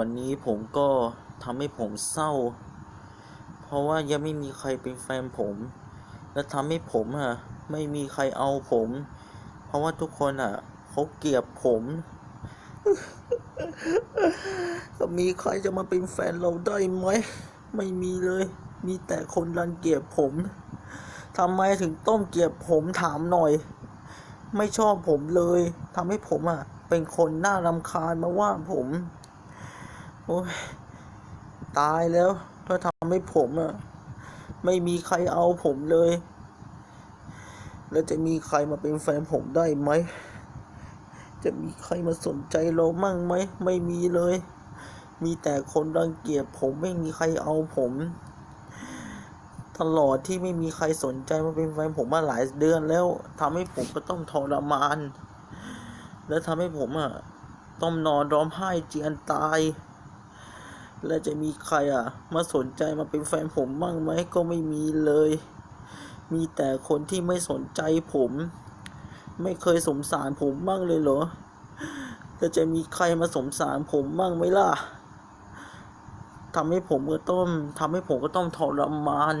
วันนี้ผมก็ทำให้ผมเศร้า เพราะว่ายังไม่มีใครเป็นแฟนผม และทำให้ผมอะไม่มีใครเอาผม เพราะว่าทุกคนอะเขาเกลียดผมก็มีใครจะมาเป็นแฟนเราได้ไหม ไม่มีเลย มีแต่คนรังเกียจผมทำไมถึงต้องเกลียดผมถามหน่อย ไม่ชอบผมเลยทำให้ผมอะ เป็นคนน่ารำคาญมาว่าผม โอ้ยตายแล้วถ้าทำให้ผมอะไม่มีใครเอาผมเลย แล้วจะมีใครมาเป็นแฟนผมได้ไหม จะมีใครมาสนใจเรามั่งไหม ไม่มีเลย มีแต่คนรังเกียจผมไม่มีใครเอาผม ตลอดที่ไม่มีใครสนใจมาเป็นแฟนผมมาหลายเดือนแล้วทำให้ผมก็ต้องทรมาน และทำให้ผมอะต้องนอนร้องไห้เจียนตาย และจะมีใครอะ มาสนใจมาเป็นแฟนผมบ้างไหมก็ไม่มีเลย มีแต่คนที่ไม่สนใจผม ไม่เคยสงสารผมบ้างเลยเหรอแล้วจะมีใครมาสงสารผมบ้างไหมล่ะทำให้ผมก็ต้องทำให้ผมก็ต้องทรมาน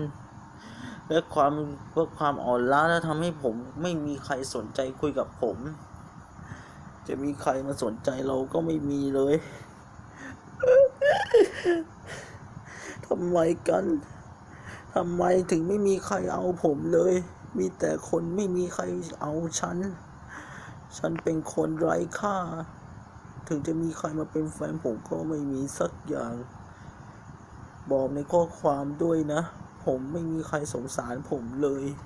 และความเพื่อความอ่อนล้าและทำให้ผมไม่มีใครสนใจคุยกับผม จะมีใครมาสนใจเราก็ไม่มีเลย ทำไมกันทำไมถึงไม่มีใครเอาผมเลย มีแต่คนไม่มีใครเอาฉัน ฉันเป็นคนไร้ค่า ถึงจะมีใครมาเป็นแฟนผมก็ไม่มีสักอย่าง บอกในข้อความด้วยนะ ผมไม่มีใครสงสารผมเลย